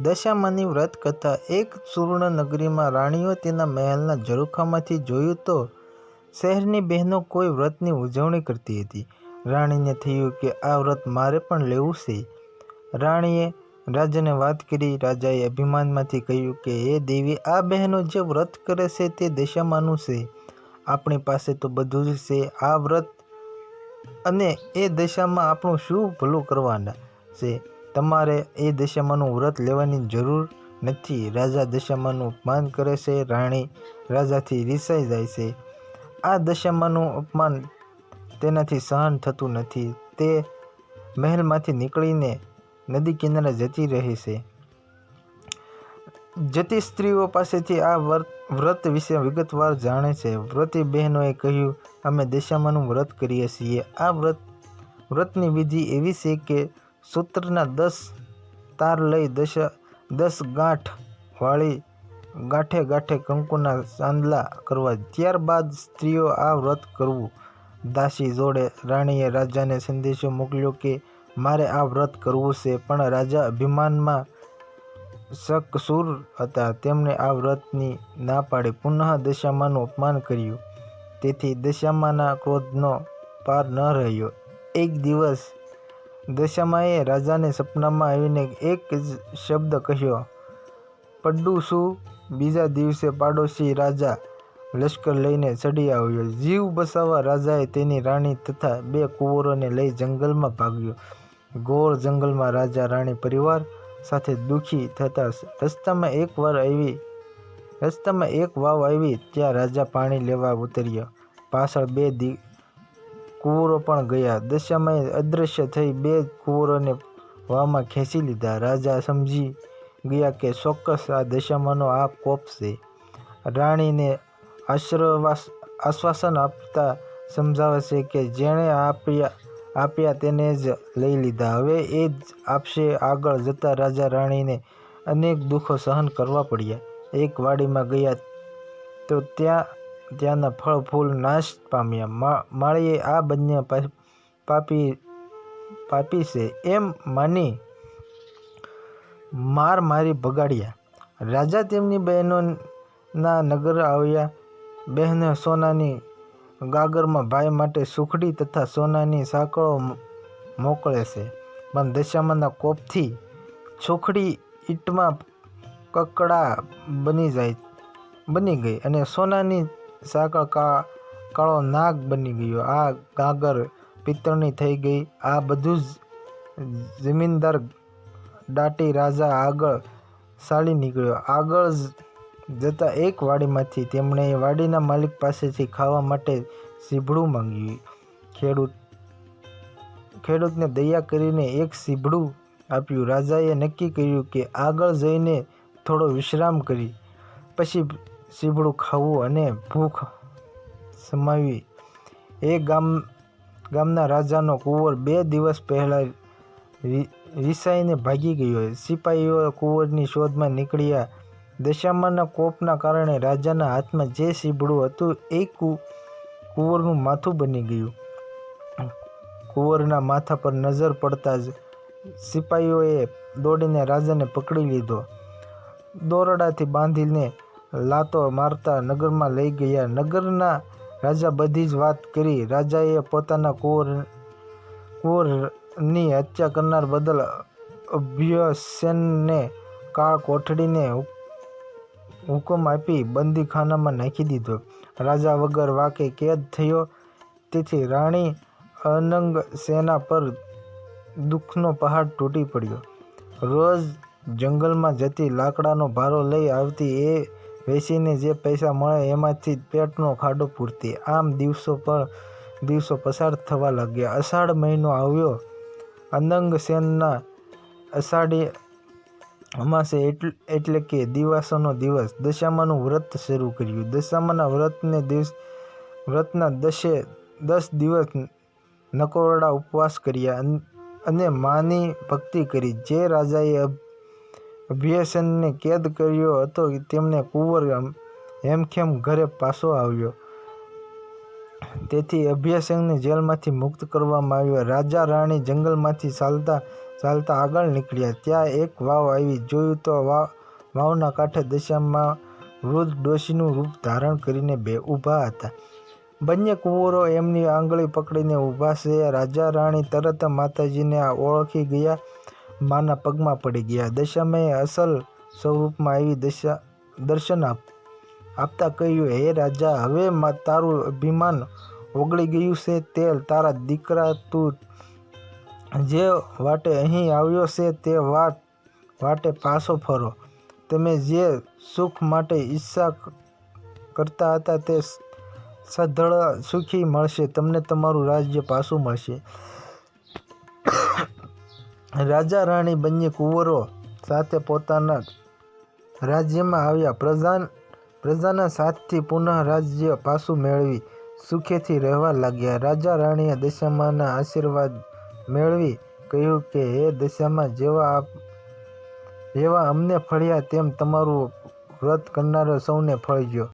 દશામાની વ્રત કથા એક સુવર્ણ નગરીમાં રાણીઓ તેના મહેલના ઝરૂખામાંથી જોયું તો શહેરની બહેનો કોઈ વ્રતની ઉજવણી કરતી હતી. રાણીને થયું કે આ વ્રત મારે પણ લેવું છે. રાણીએ રાજાને વાત કરી. રાજાએ અભિમાનમાંથી કહ્યું કે, હે દેવી, આ બહેનો જે વ્રત કરે છે તે દશામાનું છે. આપણી પાસે તો બધું જ છે. આ વ્રત અને એ દશામાં આપણું શું ભલું કરવાના છે? તમારે એ દશામાનું વ્રત લેવાની જરૂર નથી. રાજા દશામાનું અપમાન કરે છે. રાણી રાજાથી રિસાઈ જાય છે. આ દશામાનું અપમાન તેનાથી સહન થતું નથી. તે મહેલમાંથી નીકળીને નદી કિનારે જતી રહે છે. જતી સ્ત્રીઓ પાસેથી આ વ્રત વિશે વિગતવાર જાણે છે. વ્રતી બહેનોએ કહ્યું, અમે દશામાનું વ્રત કરીએ છીએ. આ વ્રત, વ્રતની વિધિ એવી છે કે સૂતરના દસ તાર લઈ દસ ગાંઠ વાળી ગાંઠે ગાંઠે કંકુના ચાંદલા કરવા. ત્યારબાદ સ્ત્રીઓ આ વ્રત કરવું. દાસી જોડે રાણીએ રાજાને સંદેશો મોકલ્યો કે, મારે આ વ્રત કરવું છે. પણ રાજા અભિમાનમાં શકસૂર હતા. તેમણે આ વ્રતની ના પાડી પુનઃ દશામાનું અપમાન કર્યું. તેથી દશામાના ક્રોધનો પાર ન રહ્યો. એક દિવસ દશામાએ રાજાને સપનામાં આવીને એક શબ્દ કહ્યો, પડ્ડું શું બીજા દિવસે પાડોશી રાજા લશ્કર લઈને ચડી આવ્યો. જીવ બચાવવા રાજાએ તેની રાણી તથા બે કુંવરોને લઈ જંગલમાં ભાગ્યો. ઘોર જંગલમાં રાજા, રાણી પરિવાર સાથે દુઃખી થતા રસ્તામાં એક વાવ આવી, ત્યાં રાજા પાણી લેવા ઉતર્યો પાછળ બે કુંવરો પણ ગયા. દશામાએ અદૃશ્ય થઈ બે કુંવરોને વાવમાં ખેંચી લીધા. રાજા સમજી ગયા કે ચોક્કસ આ દશામાનો આ કોપ છે. રાણીને આશ્વાસન આપતા સમજાવે છે કે જેણે આપ્યા આપ્યા તેને જ લઈ લીધા. હવે એ જ આપશે. આગળ જતાં રાજા રાણીને અનેક દુઃખો સહન કરવા પડ્યા. એક વાડીમાં ગયા તો ત્યાંના ફળ, ફૂલ નાશ પામ્યા. માળીએ આ બંને પાપી પાપી છે એમ માની માર મારી ભગાડ્યા. રાજા તેમની બહેનોના નગર આવ્યા. બહેનો સોનાની ગાગરમાં ભાઈ માટે સુખડી તથા સોનાની સાંકળો મોકલે છે. પણ દશામાના કોપથી સુખડી ઈંટમાં કકડા બની જાય, બની ગઈ અને સોનાની સાંકળ કાળો નાગ બની ગયો. આ ગાગર પિત્તળની થઈ ગઈ. આ બધું જ જમીનદાર દાટી રાજા આગળ ચાલી નીકળ્યો. આગળ જતા એક વાડીમાંથી તેમણે વાડીના માલિક પાસેથી ખાવા માટે સીભડું માંગ્યું. ખેડૂત, ખેડૂતને દયા કરીને એક સીભડું આપ્યું. રાજાએ નક્કી કર્યું કે આગળ જઈને થોડો વિશ્રામ કરી પછી સીભડું ખાવું અને ભૂખ સમાવી એ ગામ, ગામના રાજાનો કુંવર બે દિવસ પહેલાં રિસાઈને ભાગી ગયો. સિપાઈઓ કુંવરની શોધમાં નીકળ્યા. દશામાના કોપના કારણે રાજાના હાથમાં જે સીબડું હતું, એ કુંવરનું માથું બની ગયું. કુંવરના માથા પર નજર પડતા જ સિપાઈઓએ દોડીને રાજાને પકડી લીધો. દોરડાથી બાંધીને લાતો મારતા નગરમાં લઈ ગયા. નગરના રાજા બધી જ વાત કરી. રાજાએ પોતાના કુંવરની હત્યા કરનાર બદલ અભ્યસેનને કાળ કોઠડીને હુકમ આપી બંદીખાનામાં નાખી દીધો. રાજા વગર વાકે કેદ થયો. તેથી રાણી અનંગ સેના પર દુઃખનો પહાડ તૂટી પડ્યો. રોજ જંગલમાં જતી લાકડાનો ભારો લઈ આવતી. એ વેચીને જે પૈસા મળે એમાંથી પેટનો ખાડો પૂરતી. આમ દિવસો પણ દિવસો પસાર થવા લાગ્યા. અષાઢ મહિનો આવ્યો. અનંગસેનના અષાઢી અમાસે એટલે કે દિવાસોનો દિવસ દશામાનું વ્રત શરૂ કર્યું. દશામાના વ્રતને દિવસ, વ્રતના દશે દસ દિવસ નકોરડા ઉપવાસ કર્યા અને માની ભક્તિ કરી. જે રાજાએ અભયસેનને કેદ કર્યો હતો તેમને કુંવર હેમખેમ ઘરે પાછો આવ્યો. તેથી અભયસેનને જેલમાંથી મુક્ત કરવામાં આવ્યો. રાજા રાણી જંગલમાંથી ચાલતા ચાલતા આગળ નીકળ્યા. ત્યાં એક વાવ આવી. જોયું તો વાવના કાંઠે દશામાં વૃદ્ધ ડોશીનું રૂપ ધારણ કરીને બે ઊભા હતા. બંને કુંવરો એમની આંગળી પકડીને ઊભા છે. રાજા રાણી તરત માતાજીને ઓળખી ગયા. માના પગમાં પડી ગયા. દશામાએ અસલ સ્વરૂપમાં આવી દર્શન આપતા કહ્યું, હે રાજા! હવે તારું અભિમાન ઓગળી ગયું છે. તે તારા દીકરા તું જે વાટે અહીં આવ્યો છે તે વાટે પાછો ફરો. તમે જે સુખ માટે ઈચ્છા કરતા હતા તે સધળ સુખી મળશે. તમને તમારું રાજ્ય પાછું મળશે. રાજા રાણી બંને કુંવરો સાથે પોતાના રાજ્યમાં આવ્યા. પ્રજાના સાથથી પુનઃ રાજ્ય પાછું મેળવી સુખેથી રહેવા લાગ્યા. રાજા રાણીએ દશામાના આશીર્વાદ મેળવી કહ્યું કે, હે દશામા! જેવા જેવા અમને ફળ્યા, તેમ તમારું વ્રત કરનારો સૌને ફળજો.